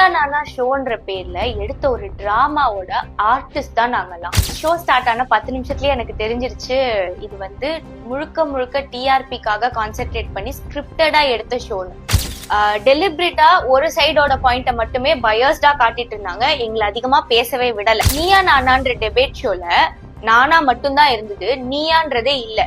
நீயா நானா ஷோன்ற பேர்ல எடுத்த ஒரு டிராமாவோட ஆர்டிஸ்ட் தான் நாங்கெல்லாம். ஷோ ஸ்டார்ட் ஆன பத்து நிமிஷத்துலயே எனக்கு தெரிஞ்சிருச்சு இது வந்து முழுக்க முழுக்க டிஆர்பிக்காக கான்சென்ட்ரேட் பண்ணி ஸ்கிரிப்டடா எடுத்த ஷோன்னு டெலிபரேட்டா ஒரு சைடோட பாயிண்ட மட்டுமே பயர்ஸ்டா காட்டிட்டு இருந்தாங்க. எங்களை அதிகமா பேசவே விடல. நீயா நானான்ற டெபேட் ஷோல நானா மட்டும்தான் இருந்தது நீயான்றதே இல்லை.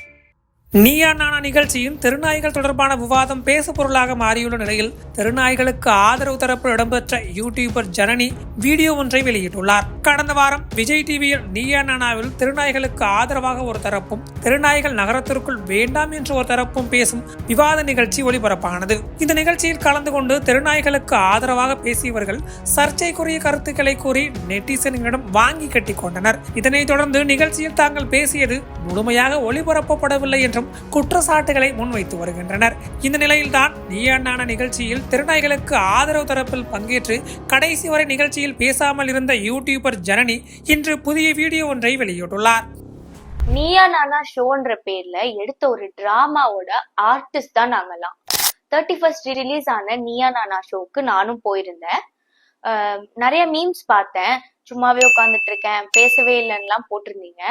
நீயா நானா நிகழ்ச்சியின் தெருநாய்கள் தொடர்பான விவாதம் பேசு பொருளாக மாறியுள்ள நிலையில் தெருநாய்களுக்கு ஆதரவு தரப்பு இடம்பெற்ற யூடியூபர் ஜனனி வீடியோ ஒன்றை வெளியிட்டுள்ளார். கடந்த வாரம் விஜய் டிவியில் நீயா நானாவில் திருநாய்களுக்கு ஆதரவாக ஒரு தரப்பும் தெருநாய்கள் நகரத்திற்குள் வேண்டாம் என்று ஒரு தரப்பும் பேசும் விவாத நிகழ்ச்சி ஒளிபரப்பானது. இந்த நிகழ்ச்சியில் கலந்து கொண்டு தெருநாய்களுக்கு ஆதரவாக பேசியவர்கள் சர்ச்சைக்குரிய கருத்துக்களை கூறி நெட்டிசன்களிடம் வாங்கி கட்டிக்கொண்டனர் இதனைத் தொடர்ந்து நிகழ்ச்சியில் தாங்கள் பேசியது முழுமையாக ஒளிபரப்பப்படவில்லை என்றும் குற்றச்சாட்டுகளை முன்வைத்து வருகின்றனர். இந்த நிலையில்தான் நீயாண்டான நிகழ்ச்சியில் திருநாய்களுக்கு ஆதரவு தரப்பில் பங்கேற்று கடைசி வரை நிகழ்ச்சியில் பேசாமல் இருந்த யூடியூபர் ஜனனி இன்று புதிய வீடியோ ஒன்றை வெளியிட்டுள்ளார். நீயா நானா ஷோன்ற பேர்ல எடுத்த ஒரு டிராமாவோட ஆர்டிஸ்ட் தான் நாங்கெல்லாம். தேர்ட்டி ஃபர்ஸ்ட் ரிலீஸ் ஆன நீயா நானா ஷோக்கு நானும் போயிருந்தேன். நிறைய மீம்ஸ் பார்த்தேன். சும்மாவே உட்காந்துட்டு இருக்கேன். பேசவே இல்லைன்னுலாம் போட்டிருந்தீங்க.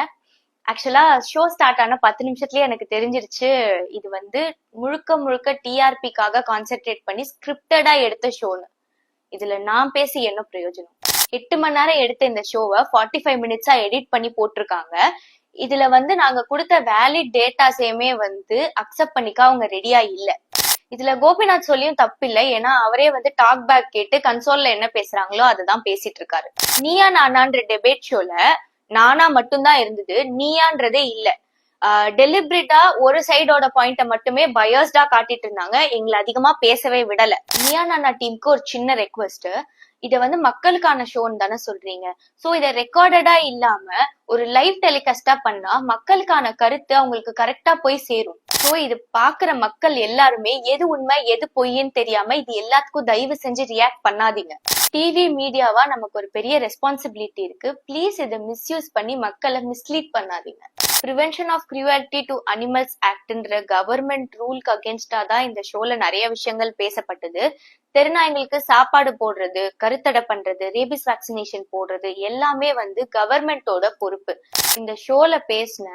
ஆக்சுவலா ஷோ ஸ்டார்ட் ஆன பத்து நிமிஷத்துலயே எனக்கு தெரிஞ்சிருச்சு இது வந்து முழுக்க முழுக்க டிஆர்பிக்காக கான்சென்ட்ரேட் பண்ணி ஸ்கிரிப்டடா எடுத்த ஷோன்னு இதுல நான் பேசி என்ன பிரயோஜனம்? எட்டு மணி நேரம் எடுத்த இந்த ஷோவை ஃபார்ட்டி ஃபைவ் மினிட்ஸா எடிட் பண்ணி போட்டிருக்காங்க. இதுல வந்து நாங்க கொடுத்த வேலிட் டேட்டாஸையுமே வந்து அக்செப்ட் பண்ணிக்க அவங்க ரெடியா இல்ல. இதுல கோபிநாத் சொல்லியும் தப்பு இல்லை ஏன்னா அவரே வந்து டாக் பேக் கேட்டு கன்சோல்ல என்ன பேசுறாங்களோ அதுதான் பேசிட்டு இருக்காரு. நீயா நானான்ற டெபேட் ஷோல நானா மட்டும்தான் இருந்தது நீயான்றதே இல்ல. டெலிபரேட்டா ஒரு சைடோட பாயிண்ட மட்டுமே பயர்ஸ்டா காட்டிட்டு இருந்தாங்க எங்களை அதிகமா பேசவே விடல. மியானானா நானா டீமுக்கு ஒரு சின்ன ரெக்வஸ்ட் இத வந்து மக்களுக்கான ஷோன்னு தானே சொல்றீங்க. சோ இத ரெக்கார்டடா இல்லாம ஒரு லைவ் டெலிகாஸ்டா பண்ணா மக்களுக்கான கருத்து அவங்களுக்கு கரெக்டா போய் சேரும். சோ இது பாக்குற மக்கள் எல்லாருமே எது உண்மை எது பொய்ன்னு தெரியாம இது எல்லாத்துக்கும் தயவு செஞ்சு ரியாக்ட் பண்ணாதீங்க. டிவி மீடியாவா நமக்கு ஒரு பெரிய ரெஸ்பான்சிபிலிட்டி இருக்கு. ப்ளீஸ் இதை மிஸ்யூஸ் பண்ணி மக்களை மிஸ்லீட் பண்ணாதீங்க. Prevention of cruelty to animals ஆக்ட்ன்ற government ரூலுக்கு அகேன்ஸ்டா தான் இந்த ஷோல நிறைய விஷயங்கள் பேசப்பட்டது. தெருநாய்களுக்கு சாப்பாடு போடுறது கருத்தடை பண்றது ரேபிஸ் வேக்சினேஷன் போடுறது எல்லாமே வந்து கவர்மெண்டோட பொறுப்பு. இந்த ஷோல பேசின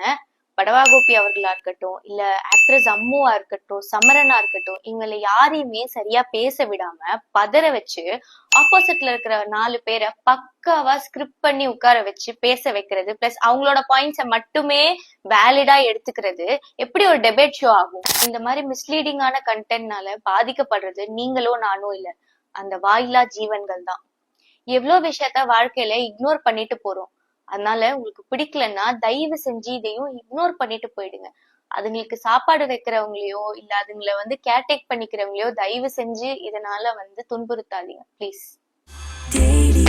படவாகோபி அவர்களா இருக்கட்டும் இல்ல ஆக்ட்ரஸ் அம்முவா இருக்கட்டும் சமரனா இருக்கட்டும் இவங்களை யாரையுமே சரியா பேச விடாம பதற வச்சு ஆப்போசிட்ல இருக்கிற நாலு பேரை பக்காவா ஸ்கிரிப்ட் பண்ணி உட்கார வச்சு பேச வைக்கிறது பிளஸ் அவங்களோட பாயிண்ட்ஸை மட்டுமே வேலிடா எடுத்துக்கிறது எப்படி ஒரு டெபேட் ஷோ ஆகும்? இந்த மாதிரி மிஸ்லீடிங்கான கண்டென்ட்னால பாதிக்கப்படுறது நீங்களோ நானோ இல்ல. அந்த வாயிலா ஜீவன்கள் தான். எவ்வளவு விஷயத்த வாழ்க்கையில இக்னோர் பண்ணிட்டு போறோம். அதனால உங்களுக்கு பிடிக்கலன்னா தயவு செஞ்சு இதையும் இக்னோர் பண்ணிட்டு போயிடுங்க. அதுங்களுக்கு சாப்பாடு வைக்கிறவங்களையோ இல்ல அதுங்களை வந்து கேர்டேக் பண்ணிக்கிறவங்களையோ தயவு செஞ்சு இதனால வந்து துன்புறுத்தாதீங்க ப்ளீஸ் டெய்லி